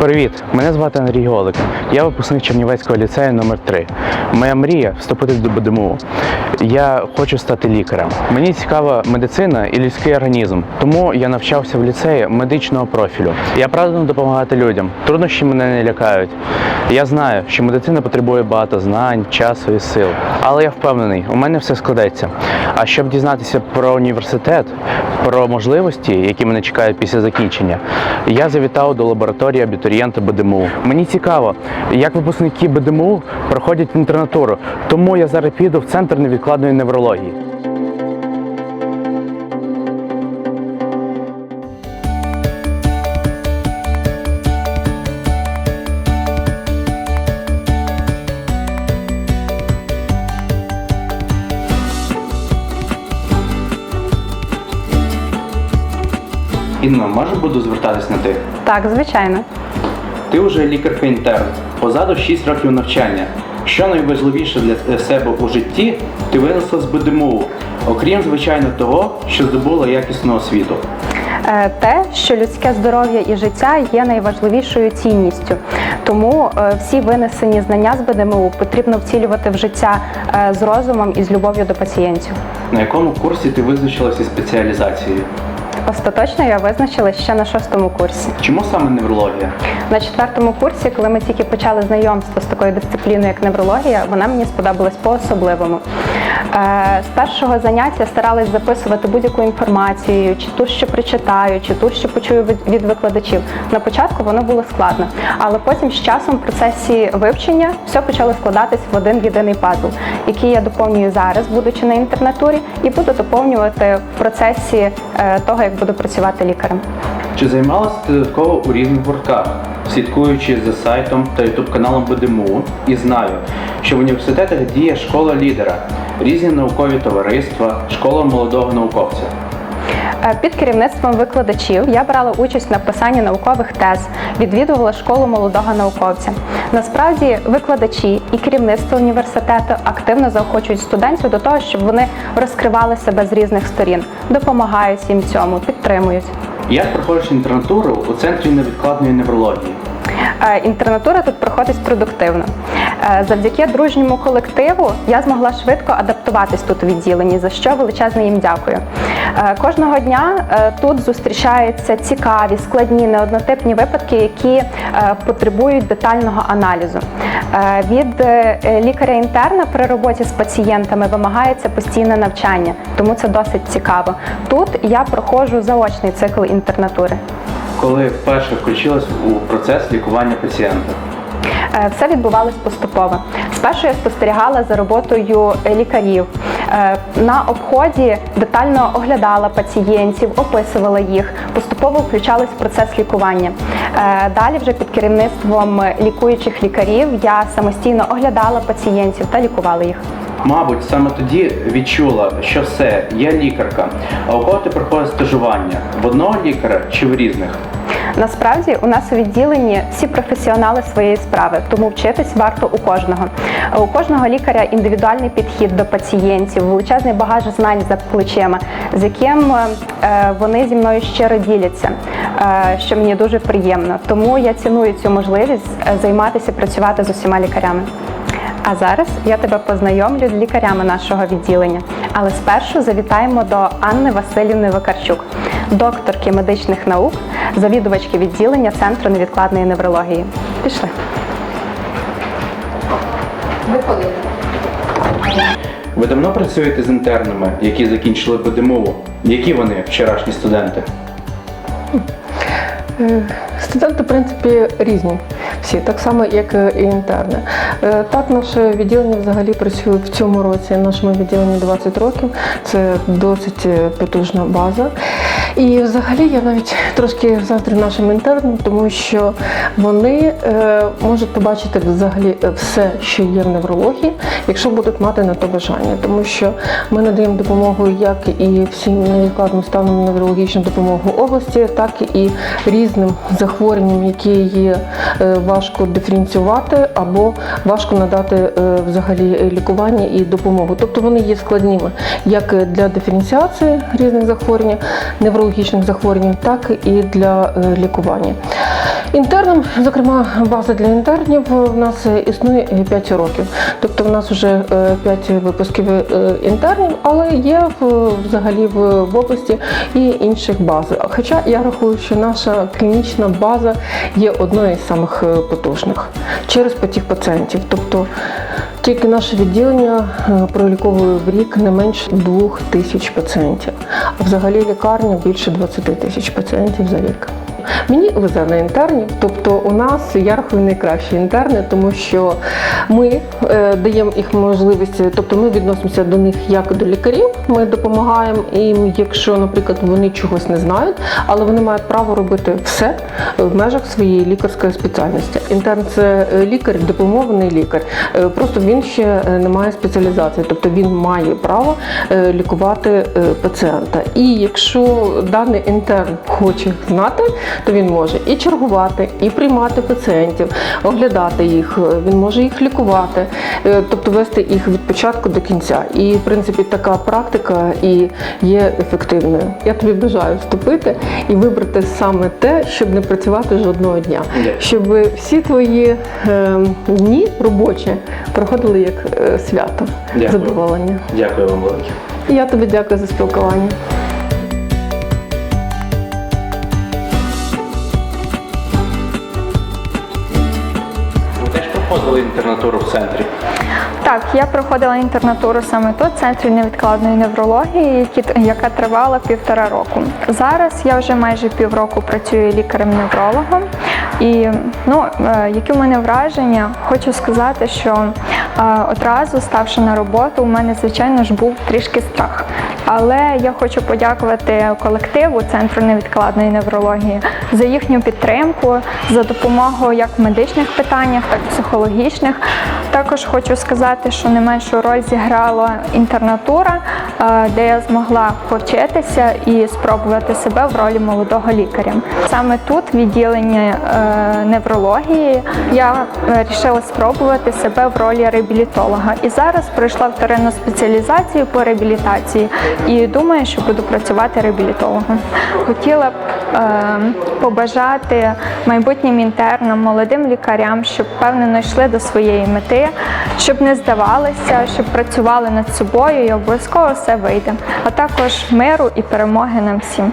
Привіт, мене звати Андрій Голик. Я випускник Чернівецького ліцею номер 3 Моя мрія вступити до БДМУ. Я хочу стати лікарем. Мені цікава медицина і людський організм, тому я навчався в ліцеї медичного профілю. Я прагну допомагати людям. Труднощі мене не лякають. Я знаю, що медицина потребує багато знань, часу і сил. Але я впевнений, у мене все складеться. А щоб дізнатися про університет, про можливості, які мене чекають після закінчення, я завітав до лабораторії абітурієнта БДМУ. Мені цікаво, як випускники БДМУ проходять інтернатуру, тому я зараз піду в центр невідкладної неврології. Інна, може буду звертатись на ти? Так, звичайно. Ти вже лікарка-інтерн. Позаду 6 років навчання. Що найважливіше для себе у житті ти винесла з БДМУ, окрім звичайно того, що здобула якісну освіту. Е, Те, що людське здоров'я і життя є найважливішою цінністю. Тому е, всі винесені знання з БДМУ потрібно втілювати в життя е, з розумом і з любов'ю до пацієнтів. На якому курсі ти визначилася спеціалізацією? Остаточно я визначила ще на шостому курсі. Чому саме неврологія? На четвертому курсі, коли ми тільки почали знайомство з такою дисципліною, як неврологія, вона мені сподобалась по-особливому. Е, З першого заняття старалась записувати будь-яку інформацію, чи ту, що прочитаю, чи ту, що почую від- викладачів. На початку воно було складно, але потім з часом в процесі вивчення все почало складатись в один єдиний пазл, який я доповнюю зараз, будучи на інтернатурі, і буду доповнювати в процесі е, того, як буду працювати лікарем. Чи займалася додатково у різних гуртках, слідкуючи за сайтом та ютуб каналом БДМУ, і знаю, що в університетах діє школа лідера, різні наукові товариства, школа молодого науковця. Е, Під керівництвом викладачів я брала участь в написанні наукових тез, відвідувала школу молодого науковця. Насправді, викладачі і керівництво університету активно заохочують студентів до того, щоб вони розкривали себе з різних сторін, допомагають їм цьому, підтримують. Як проходиш інтернатуру у центрі невідкладної неврології? Е, Інтернатура тут проходить продуктивно. Е, Завдяки дружньому колективу я змогла швидко адаптуватись тут у відділенні, за що величезне їм дякую. Е, Кожного дня е, тут зустрічаються цікаві, складні, неоднотипні випадки, які потребують детального аналізу. Від лікаря-інтерна при роботі з пацієнтами вимагається постійне навчання, тому це досить цікаво. Тут я проходжу заочний цикл інтернатури. Коли вперше включилась у процес лікування пацієнта? Е, Все відбувалось поступово. Спершу я спостерігала за роботою лікарів. Е, На обході детально оглядала пацієнтів, описувала їх, поступово включалась в процес лікування. Е, Далі, вже під керівництвом лікуючих лікарів, я самостійно оглядала пацієнтів та лікувала їх. Мабуть, саме тоді відчула, що все, я лікарка. А у кого ти проходиш стажування? В одного лікаря чи в різних? Насправді у нас у відділенні всі професіонали своєї справи, тому вчитись варто у кожного. У кожного лікаря індивідуальний підхід до пацієнтів, величезний багаж знань за плечима, з яким е, вони зі мною щиро діляться, е, що мені дуже приємно. Тому я ціную цю можливість е, займатися, працювати з усіма лікарями. А зараз я тебе познайомлю з лікарями нашого відділення. Але спершу завітаємо до Анни Васильівни Викарчук, докторки медичних наук, завідувачки відділення Центру невідкладної неврології. Пішли. Ви давно працюєте з інтернами, які закінчили БДМУ? Які вони вчорашні студенти? Е, Студенти, в принципі, різні. Всі, так само, як і інтерни. Е, Так, наше відділення взагалі працює в цьому році. Нашому відділенні 20 років. Це досить е, потужна база. І взагалі я навіть трошки заздрю нашим інтернам, тому що вони е, можуть побачити взагалі е, все, що є в неврології, якщо будуть мати на то бажання. Тому що ми надаємо допомогу як і всім невідкладним станом неврологічну допомогу області, так і різним захворюванням, які є важко диференціювати або важко надати е, взагалі лікування і допомогу. Тобто вони є складніми як для диференціації різних захворювань, неврологічних захворювань, так і для е, лікування. Інтернам, зокрема, база для інтернів в нас існує 5 років. Тобто в нас вже 5 випусків е, інтернів, але є взагалі в, області і інших баз. Хоча я рахую, що наша клінічна база є одною із самих е, потужних через потік пацієнтів. Тобто тільки наше відділення е, проліковує в рік не менше двох тисяч пацієнтів, а взагалі лікарня більше 20 тисяч пацієнтів за рік. Мені везе на інтернів, тобто у нас я рахую найкращі інтерни, тому що ми е, даємо їх можливість, тобто ми відносимося до них як до лікарів. Ми допомагаємо їм, якщо, наприклад, вони чогось не знають, але вони мають право робити все в межах своєї лікарської спеціальності. Інтерн це е, лікар, дипломований лікар. Е, Просто він ще не має спеціалізації, тобто він має право лікувати пацієнта. І якщо даний інтерн хоче знати, то він може і чергувати, і приймати пацієнтів, оглядати їх, е, він може їх лікувати, е, тобто вести їх від початку до кінця. І в принципі така практика і є ефективною. Я тобі бажаю вступити і вибрати саме те, щоб не працювати жодного дня, щоб всі твої е, дні робочі проходили як е, свято Дякую. задоволення. Дякую вам велике. Я тобі дякую за спілкування. Проходили інтернатуру в центрі. Так, я проходила інтернатуру саме тут, в центрі невідкладної неврології, яка тривала півтора року. Зараз я вже майже півроку працюю лікарем-неврологом. І ну, е, які в мене враження, хочу сказати, що е, одразу ставши на роботу, у мене, звичайно ж, був трішки страх. Але я хочу подякувати колективу Центру невідкладної неврології за їхню підтримку, за допомогу як в медичних питаннях, так і психологічних. Також хочу сказати, що не меншу роль зіграла інтернатура, е, де я змогла повчитися і спробувати себе в ролі молодого лікаря. Саме тут, в відділенні е, неврології, я вирішила спробувати себе в ролі реабілітолога. І зараз пройшла вторинну спеціалізацію по реабілітації і думаю, що буду працювати реабілітологом. Хотіла б побажати майбутнім інтернам, молодим лікарям, щоб впевнено йшли до своєї мети, щоб не здавалися, щоб працювали над собою і обов'язково все вийде. А також миру і перемоги нам всім.